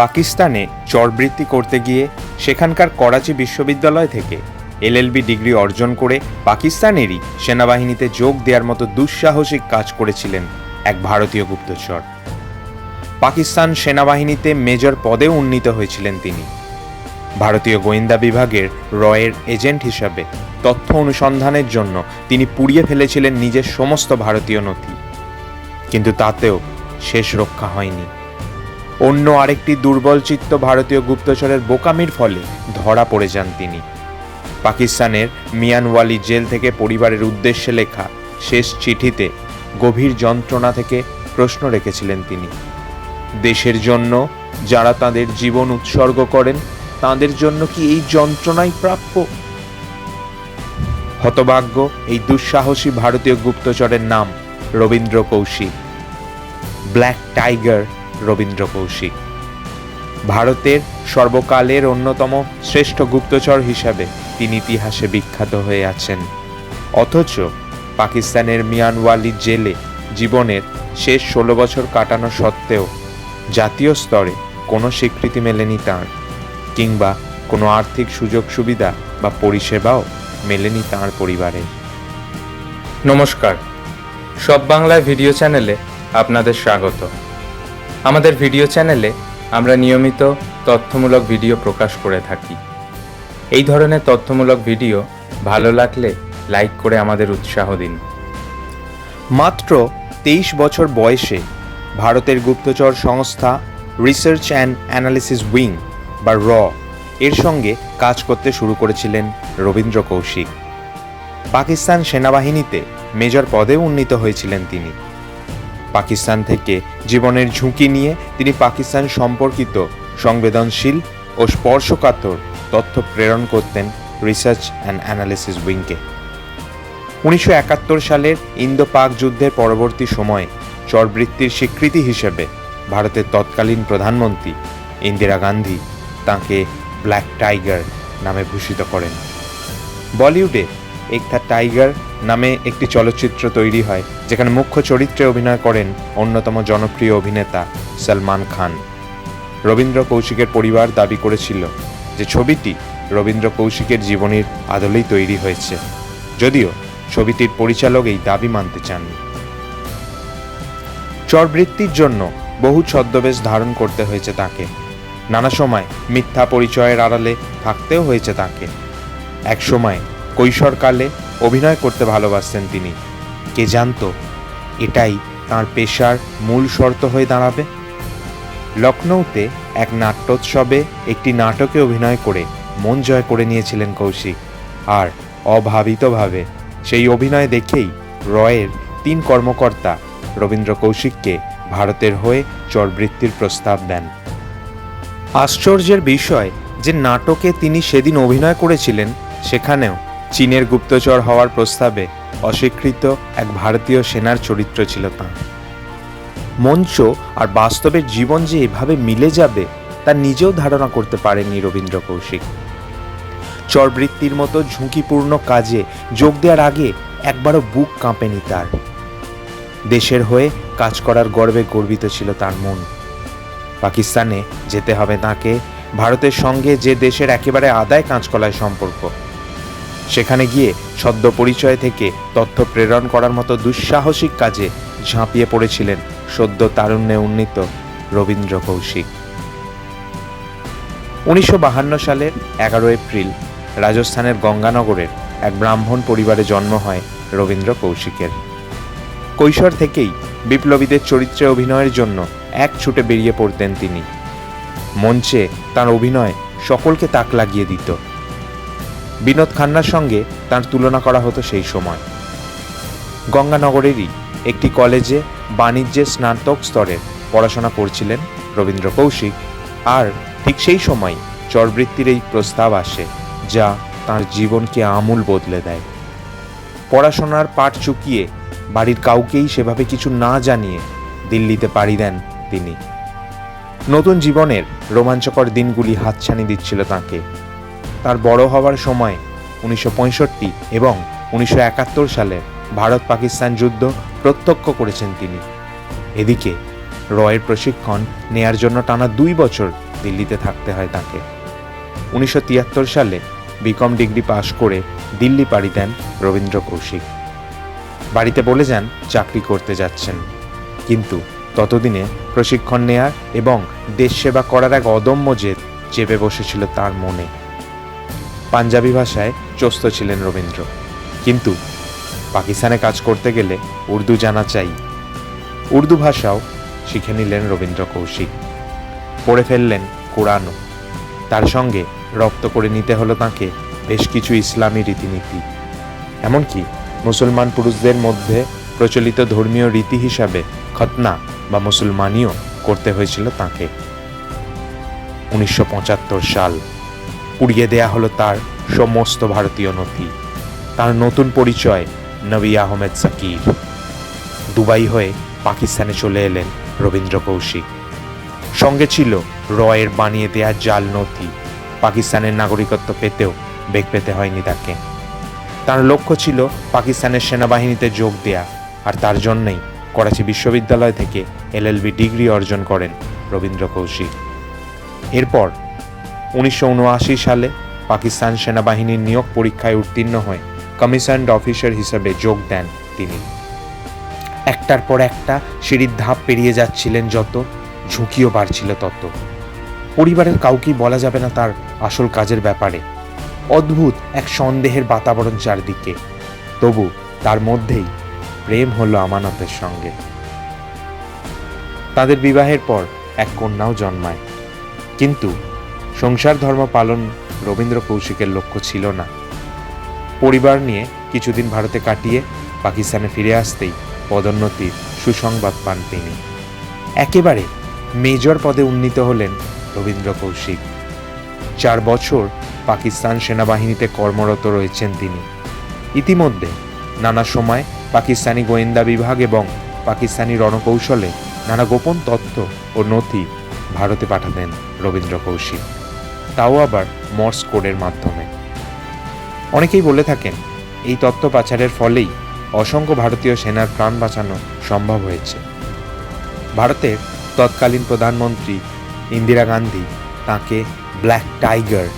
পাকিস্তানে চরবৃত্তি করতে গিয়ে সেখানকার করাচি বিশ্ববিদ্যালয় থেকে এলএলবি ডিগ্রি অর্জন করে পাকিস্তানেরই সেনাবাহিনীতে যোগ দেওয়ার মতো দুঃসাহসিক কাজ করেছিলেন এক ভারতীয় গুপ্তচর। পাকিস্তান সেনাবাহিনীতে মেজর পদে উন্নীত হয়েছিলেন তিনি। ভারতীয় গোয়েন্দা বিভাগের রয়ের এজেন্ট হিসাবে তথ্য অনুসন্ধানের জন্য তিনি পুড়িয়ে ফেলেছিলেন নিজের সমস্ত ভারতীয় নথি। কিন্তু তাতেও শেষ রক্ষা হয়নি। অন্য আরেকটি দুর্বলচিত্ত ভারতীয় গুপ্তচরের বোকামির ফলে ধরা পড়ে যান তিনি। পাকিস্তানের মিয়ানওয়ালি জেল থেকে পরিবারের উদ্দেশ্যে লেখা শেষ চিঠিতে গভীর যন্ত্রণা থেকে প্রশ্ন রেখেছিলেন তিনি। দেশের জন্য যারা তাদের জীবন উৎসর্গ করেন, তাদের জন্য কি এই যন্ত্রণাই প্রাপ্য? হতভাগ্য এই দুঃসাহসী ভারতীয় গুপ্তচরের নাম Rabindra Kaushik. Black tiger Rabindra Kaushik. ভারতের সর্বকালের অন্যতম শ্রেষ্ঠ গুপ্তচর হিসাবে তিনি ইতিহাসে বিখ্যাত হয়ে আছেন। অথচ পাকিস্তানের মিয়ানওয়ালি জেলে জীবনের শেষ ষোলো বছর কাটানো সত্ত্বেও জাতীয় স্তরে কোনো স্বীকৃতি মেলেনি তাঁর, কিংবা কোনো আর্থিক সুযোগ সুবিধা বা পরিষেবাও মেলেনি তাঁর পরিবারে। নমস্কার। সব বাংলায় ভিডিও চ্যানেলে আপনাদের স্বাগত। আমাদের ভিডিও চ্যানেলে আমরা নিয়মিত তথ্যমূলক ভিডিও প্রকাশ করে থাকি। এই ধরনের তথ্যমূলক ভিডিও ভালো লাগলে লাইক করে আমাদের উৎসাহ দিন। মাত্র তেইশ বছর বয়সে ভারতের গুপ্তচর সংস্থা রিসার্চ অ্যান্ড অ্যানালিসিস উইং বা র, এর সঙ্গে কাজ করতে শুরু করেছিলেন রবীন্দ্র কৌশিক। পাকিস্তান সেনাবাহিনীতে মেজর পদে উন্নীত হয়েছিলেন তিনি। পাকিস্তান থেকে জীবনের ঝুঁকি নিয়ে তিনি পাকিস্তান সম্পর্কিত সংবেদনশীল ও স্পর্শকাতর তথ্য প্রেরণ করতেন রিসার্চ অ্যান্ড অ্যানালিসিস উইংকে। উনিশশো একাত্তর সালের ইন্দো পাক যুদ্ধের পরবর্তী সময়ে চরবৃত্তির স্বীকৃতি হিসেবে ভারতের তৎকালীন প্রধানমন্ত্রী ইন্দিরা গান্ধী তাঁকে ব্ল্যাক টাইগার নামে ভূষিত করেন। বলিউডে একথা টাইগার নামে একটি চলচ্চিত্র তৈরি হয়, যেখানে মুখ্য চরিত্রে অভিনয় করেন অন্যতম জনপ্রিয় অভিনেতা সলমান খান। রবীন্দ্র কৌশিকের পরিবার দাবি করেছিল যে ছবিটি রবীন্দ্র কৌশিকের জীবনীর আদলেই তৈরি হয়েছে, যদিও ছবিটির পরিচালক এই দাবি মানতে চাননি। চরবৃত্তির জন্য বহু ছদ্মবেশ ধারণ করতে হয়েছে তাকে। নানা সময় মিথ্যা পরিচয়ের আড়ালে থাকতেও হয়েছে তাকে। এক সময় কৈশোরকালে অভিনয় করতে ভালোবাসতেন তিনি। কে জানতো, এটাই তার পেশার মূল শর্ত হয়ে দাঁড়াবে? লখনৌতে এক নাট্যোৎসবে একটি নাটকে অভিনয় করে মন জয় করে নিয়েছিলেন কৌশিক। আর অভাবিতভাবে সেই অভিনয় দেখেই রয়ের তিন কর্মকর্তা রবীন্দ্র কৌশিককে ভারতের হয়ে চরবৃত্তির প্রস্তাব দেন। আশ্চর্যের বিষয় যে নাটকে তিনি সেদিন অভিনয় করেছিলেন, সেখানেও চীনের গুপ্তচর হওয়ার প্রস্তাবে অস্বীকৃত এক ভারতীয় সেনার চরিত্র ছিল তাঁর। মঞ্চ আর বাস্তবের জীবন যে এভাবে মিলে যাবে, তা নিজেও ধারণা করতে পারেননি রবীন্দ্র কৌশিক। চরবৃত্তির মতো ঝুঁকিপূর্ণ কাজে যোগ দেওয়ার আগে একবারও বুক কাঁপেনি তার। দেশের হয়ে কাজ করার গর্বে গর্বিত ছিল তার মন। পাকিস্তানে যেতে হবে তাকে, ভারতের সঙ্গে যে দেশের একেবারে আদায় কাঁচকলায় সম্পর্ক। সেখানে গিয়ে সদ্য পরিচয় থেকে তথ্য প্রেরণ করার মতো দুঃসাহসিক কাজে ঝাঁপিয়ে পড়েছিলেন সদ্য তারুণ্যে উন্নীত রবীন্দ্র কৌশিক। উনিশশো সালের এগারো এপ্রিল রাজস্থানের গঙ্গানগরের এক ব্রাহ্মণ পরিবারে জন্ম হয় রবীন্দ্র কৌশিকের। কৈশোর থেকেই বিপ্লবীদের চরিত্রে অভিনয়ের জন্য এক ছুটে বেরিয়ে পড়তেন তিনি। মঞ্চে তার অভিনয় সকলকে তাক লাগিয়ে দিত। বিনোদ খান্নার সঙ্গে তার তুলনা করা হতো সেই সময়। গঙ্গানগরেরই একটি কলেজে বাণিজ্যে স্নাতক স্তরের পড়াশোনা করছিলেন রবীন্দ্র কৌশিক আর ঠিক সেই সময় চরবৃত্তির এই প্রস্তাব আসে যা তার জীবনকে আমূল বদলে দেয়। পড়াশোনার পাঠ চুকিয়ে বাড়ির কাউকেই সেভাবে কিছু না জানিয়ে দিল্লিতে পাড়ি দেন তিনি। নতুন জীবনের রোমাঞ্চকর দিনগুলি হাতছানি দিচ্ছিল তাকে। তার বড় হওয়ার সময় উনিশশো পঁয়ষট্টি এবং উনিশশো একাত্তর সালে ভারত পাকিস্তান যুদ্ধ প্রত্যক্ষ করেছেন তিনি। এদিকে, রয়ের প্রশিক্ষণ নেয়ার জন্য টানা দুই বছর দিল্লিতে থাকতে হয় তাকে। উনিশশো তিয়াত্তর সালে বিকম ডিগ্রি পাশ করে দিল্লি পাড়ি দেন রবীন্দ্র কৌশিক। বাড়িতে বলে যান, চাকরি করতে যাচ্ছেন। কিন্তু ততদিনে প্রশিক্ষণ নেয়ার এবং দেশ সেবা করার এক অদম্য জেদ চেপে বসেছিল তার মনে। পাঞ্জাবি ভাষায় চস্ত ছিলেন রবীন্দ্র। কিন্তু পাকিস্তানে কাজ করতে গেলে উর্দু জানা চাই। উর্দু ভাষাও শিখে নিলেন রবীন্দ্র কৌশিক। পড়ে ফেললেন কোরআনও। তার সঙ্গে রপ্ত করে নিতে হলো তাকে বেশ কিছু ইসলামী রীতিনীতি। এমনকি মুসলমান পুরুষদের মধ্যে প্রচলিত ধর্মীয় রীতি হিসাবে খতনা বা মুসলমানিও করতে হয়েছিল তাকে। উনিশশো সাল উড়িয়ে দেয়া হলো তার সমস্ত ভারতীয় নথি। তার নতুন পরিচয় নবী আহমেদ সাকির। দুবাই হয়ে পাকিস্তানে চলে এলেন রবীন্দ্র কৌশিক। সঙ্গে ছিল রয়ের বানিয়ে দেয়া জাল নথি। পাকিস্তানের নাগরিকত্ব পেতেও বেগ পেতে হয়নি তাকে। তার লক্ষ্য ছিল পাকিস্তানের সেনাবাহিনীতে যোগ দেয়া, আর তার জন্যই করাচি বিশ্ববিদ্যালয় থেকে এলএলবি ডিগ্রি অর্জন করেন রবীন্দ্র কৌশিক। এরপর উনিশশো উনআশি সালে পাকিস্তান সেনাবাহিনীর নিয়োগ পরীক্ষায় উত্তীর্ণ হয়ে কমিশনড অফিসার হিসেবে যোগ দেন তিনি। একটার পর একটা সিঁড়ির ধাপ পেরিয়ে যাচ্ছিলেন যত, ঝুঁকিও বাড়ছিল তত। পরিবারের কাউকেই বলা যাবে না তার আসল কাজের ব্যাপারে। অদ্ভুত এক সন্দেহের বাতাবরণ চারদিকে। তবু তার মধ্যেই প্রেম হলো আমানতের সঙ্গে। তাদের বিবাহের পর এক কন্যাও জন্মায়। কিন্তু সংসার ধর্ম পালন রবীন্দ্র কৌশিকের লক্ষ্য ছিল না। পরিবার নিয়ে কিছুদিন ভারতে কাটিয়ে পাকিস্তানে ফিরে আসতেই পদোন্নতির সুসংবাদ পান তিনি। একেবারে মেজর পদে উন্নীত হলেন রবীন্দ্র কৌশিক। চার বছর পাকিস্তান সেনাবাহিনীতে কর্মরত রয়েছেন তিনি। ইতিমধ্যে নানা সময় পাকিস্তানি গোয়েন্দা বিভাগ এবং পাকিস্তানি রণকৌশলে নানা গোপন তথ্য ও নথি ভারতে পাঠাতেন রবীন্দ্র কৌশিক। তাও আবার মর্স কোডের মাধ্যমে। অনেকেই বলে থাকেন, এই তত্ত্ব পাচারের ফলেই অসংখ্য ভারতীয় সেনার প্রাণ বাঁচানো সম্ভব হয়েছে। ভারতের তৎকালীন প্রধানমন্ত্রী ইন্দিরা গান্ধী তাকে ব্ল্যাক টাইগার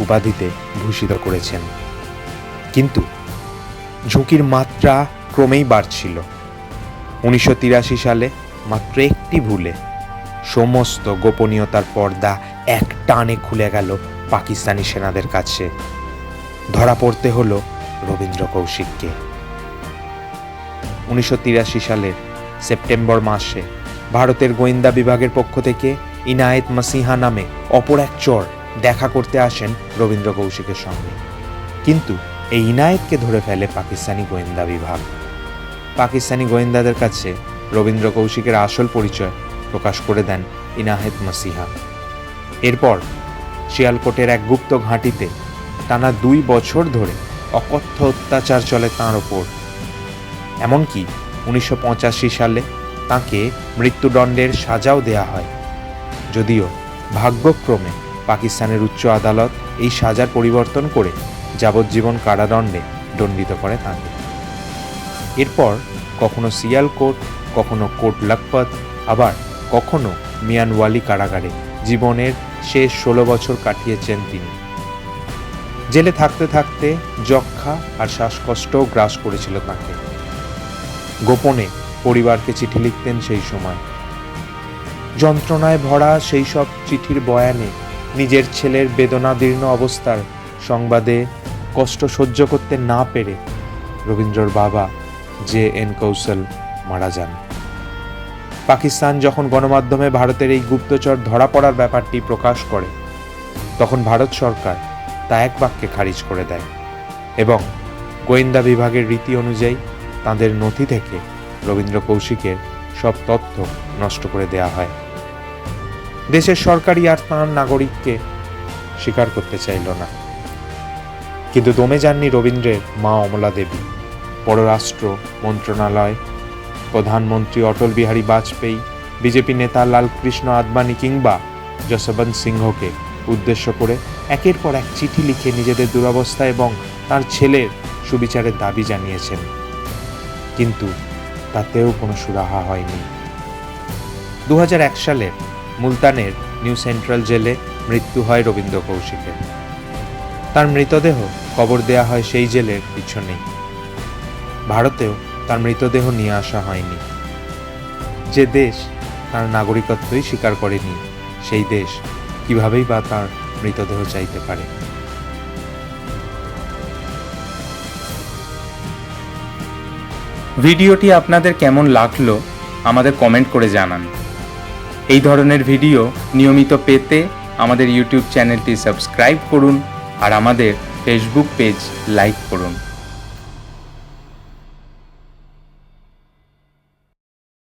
উপাধিতে ভূষিত করেছেন। কিন্তু ঝুঁকির মাত্রা ক্রমেই বাড়ছিল। উনিশশো তিরাশি সালে মাত্র একটি ভুলে সমস্ত গোপনীয়তার পর্দা এক টানে খুলে গেল পাকিস্তানি সেনাদের কাছে। ধরা পড়তে হলো রবীন্দ্র কৌশিককে। উনিশশো তিরাশি সালের সেপ্টেম্বর মাসে ভারতের গোয়েন্দা বিভাগের পক্ষ থেকে ইনায়েত মাসিহা নামে অপর এক চর দেখা করতে আসেন রবীন্দ্র কৌশিকের সঙ্গে। কিন্তু এই ইনায়েতকে ধরে ফেলে পাকিস্তানি গোয়েন্দা বিভাগ। পাকিস্তানি গোয়েন্দাদের কাছে রবীন্দ্র কৌশিকের আসল পরিচয় প্রকাশ করে দেন ইনাহেত মাসিহা। এরপর শিয়ালকোটের এক গুপ্ত ঘাঁটিতে টানা দুই বছর ধরে অকথ্য অত্যাচার চলে তাঁর ওপর। এমনকি উনিশশো পঁচাশি সালে তাঁকে মৃত্যুদণ্ডের সাজাও দেয়া হয়। যদিও ভাগ্যক্রমে পাকিস্তানের উচ্চ আদালত এই সাজার পরিবর্তন করে যাবজ্জীবন কারাদণ্ডে দণ্ডিত করে তাঁকে। এরপর কখনো সিয়ালকোট কখনো কোট লখপত, আবার কখনো মিয়ানওয়ালি কারাগারে। জীবনের শেষ ষোলো বছর কাটিয়েছেন তিনি। জেলে থাকতে থাকতে যক্ষা আর শ্বাসকষ্টও গ্রাস করেছিল তাকে। গোপনে পরিবারকে চিঠি লিখতেন সেই সময়। যন্ত্রণায় ভরা সেই সব চিঠির বয়ানে নিজের ছেলের বেদনাদীর্ণ অবস্থার সংবাদে কষ্ট সহ্য করতে না পেরে রবীন্দ্রর বাবা জে এন কৌশল মারা যান। পাকিস্তান যখন গণমাধ্যমে ভারতের এই গুপ্তচর ধরা পড়ার ব্যাপারটি প্রকাশ করে, তখন ভারত সরকার তা এক বাক্যে খারিজ করে দেয় এবং গোয়েন্দা বিভাগের রীতি অনুযায়ী তাদের নথি থেকে রবীন্দ্র কৌশিকের সব তথ্য নষ্ট করে দেয়া হয়। দেশের সরকারি আর তাঁর নাগরিককে স্বীকার করতে চাইল না। কিন্তু দমে যাননি রবীন্দ্রের মা অমলা দেবী পররাষ্ট্র মন্ত্রণালয় প্রধানমন্ত্রী অটল বিহারী বাজপেয়ী, বিজেপি নেতা লালকৃষ্ণ আদবানি কিংবা যশবন্ত সিংহকে উদ্দেশ্য করে একের পর এক চিঠি লিখে নিজেদের দুরবস্থা এবং তার ছেলের সুবিচারের দাবি জানিয়েছেন। কিন্তু তাতেও কোনো সুরাহা হয়নি। দু সালের মুলতানের নিউ সেন্ট্রাল জেলে মৃত্যু হয় রবীন্দ্র কৌশিকের। তার মৃতদেহ কবর দেয়া হয় সেই জেলের পিছনেই। ভারতেও তার মৃতদেহ নিয়ে আসা হয়নি। যে দেশ তার নাগরিকত্বই স্বীকার করেনি, সেই দেশ কিভাবেই বা তার মৃতদেহ চাইতে পারে। ভিডিওটি আপনাদের কেমন লাগল আমাদের কমেন্ট করে জানান। এই ধরনের ভিডিও নিয়মিত পেতে আমাদের ইউটিউব চ্যানেলটি সাবস্ক্রাইব করুন আর আমাদের ফেসবুক পেজ লাইক করুন।